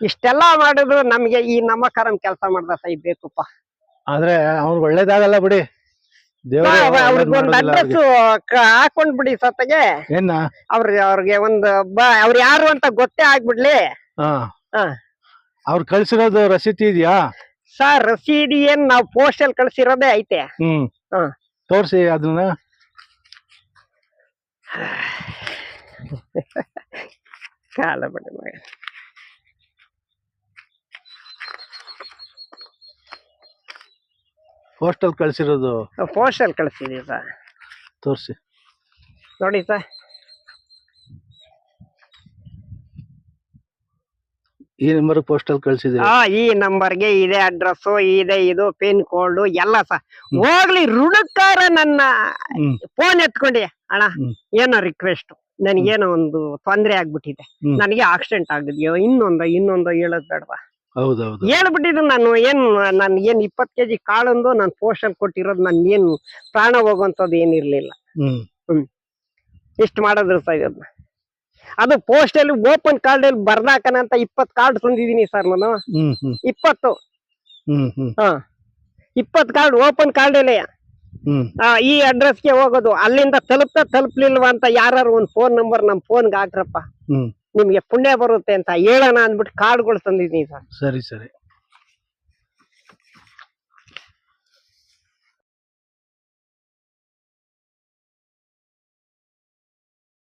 ಇಷ್ಟೆಲ್ಲ ಮಾಡಿದ್ರು ನಮ್ಗೆ ಈ ನಮ್ಮ ಕರಂ ಕೆಲಸ ಮಾಡ್ದ ಸೈ ಬೇಕಪ್ಪ. ಆದ್ರೆ ಅವ್ರಿಗೆ ಒಳ್ಳೇದಾಗಲ್ಲ ಬಿಡಿ. ದೇವ್ರು ಒಳ್ಳೇದ್ ಅವ್ರಿಗೆ ಒಂದ್ ಮಾಡೋದಿಲ್ಲ ಅಡ್ರೆಸ್. ಹಾಕೊಂಡ್ ಬಿಡಿ ಸತ್ತಗೆ ಏನ? ಅವ್ರ ಅವ್ರಿಗೆ ಒಂದು ಅವ್ರ ಯಾರು ಅಂತ ಗೊತ್ತೇ ಆಗ್ಬಿಡ್ಲಿ. ಅವ್ರು ಕಳ್ಸಿರೋದು ರಸೀತಿ ಇದೆಯಾ? ಸರ್ ರಸೀದಿ ಏನ್ ನಾವ್ ಪೋಸ್ಟ್ ಅಲ್ಲಿ ಕಳ್ಸಿರೋದೇ ಐತೆ. ಹ್ಮ್. ತೋರ್ಸಿ ಅದನ್ನ ಕಾಲ ಬಿಡಿ ಪೋಸ್ಟಲ್ ಕಳಿಸಿರೋದು. ಪೋಸ್ಟಲ್ ಕಳಿಸಿದೀವಿ ಸರ್ ತೋರಿಸಿ. ನೋಡಿ ಸರ್ ಈ ನಂಬರ್ ಪೋಸ್ಟಲ್ ಕಳಿಸಿದೆ ಹಾ ಈ ನಂಬರ್ಗೆ ಇದೆ ಅಡ್ರೆಸ್ ಇದೆ ಇದು ಪಿನ್ ಕೋಡ್ ಎಲ್ಲ ಸರ್ ಹೋಗ್ಲಿ ಋಣಕಾರ ನನ್ನ ಹ್ಮ್. ಫೋನ್ ಎತ್ಕೊಂಡಿ. ಅಣ್ಣ ಹ್ಮ್. ಏನೋ ರಿಕ್ವೆಸ್ಟ್ ನನಗೇನೋ ಒಂದು ತೊಂದರೆ ಆಗ್ಬಿಟ್ಟಿದೆ. ಹ್ಮ್. ನನಗೆ ಆಕ್ಸಿಡೆಂಟ್ ಆಗಿದೆಯೋ ಇನ್ನೊಂದು ಇನ್ನೊಂದು ಹೇಳೋದ್ ಬೇಡವಾ? ಹೌದೌದು. ಹೇಳ್ಬಿಟ್ಟಿದ್ದು ನಾನು ಏನ್ ನನ್ ಏನ್ ಇಪ್ಪತ್ ಕೆಜಿ ಕಾಳಂದು ನಾನು ಪೋಸ್ಟಲ್ ಕೊಟ್ಟಿರೋದು ನನ್ ಏನ್ ಪ್ರಾಣ ಹೋಗುವಂತದ್ದು ಏನಿರ್ಲಿಲ್ಲ ಹ್ಮ್. ಇಷ್ಟು ಮಾಡಿದ್ರು ಸರ್ ಇದನ್ನ ಅದು ಪೋಸ್ಟ್ ಅಲ್ಲಿ ಓಪನ್ ಕಾರ್ಡ್ ಅಲ್ಲಿ ಬರ್ದಾಕನ ಅಂತ ಇಪ್ಪತ್ ಕಾರ್ಡ್ ತಂದಿದೀನಿ ಸರ್ ನಾನು. ಹ್ಮ್ ಹ್ಮ್. ಇಪ್ಪತ್ತು. ಹ್ಮ್ ಹ್ಮ್. ಹಾ. ಇಪ್ಪತ್ ಕಾರ್ಡ್ ಓಪನ್ ಕಾರ್ಡ್ ಅಲ್ಲಿ ಹ್ಮ್ ಈ ಅಡ್ರೆಸ್ಗೆ ಹೋಗೋದು. ಅಲ್ಲಿಂದ ತಲುಪ್ತಾ ತಲುಪ್ಲಿಲ್ವಾ ಅಂತ ಯಾರು ಒಂದ್ ಫೋನ್ ನಂಬರ್ ನಮ್ ಫೋನ್ಗೆ ಹಾಕ್ರಪ್ಪ. ಹ್ಮ್. ನಿಮ್ಗೆ ಪುಣ್ಯ ಬರುತ್ತೆ ಅಂತ ಹೇಳೋಣ ಅಂದ್ಬಿಟ್ಟು ಕಾರ್ಡ್ಗಳು ತಂದಿದ್ದೀನಿ ಸರ್. ಸರಿ ಸರಿ.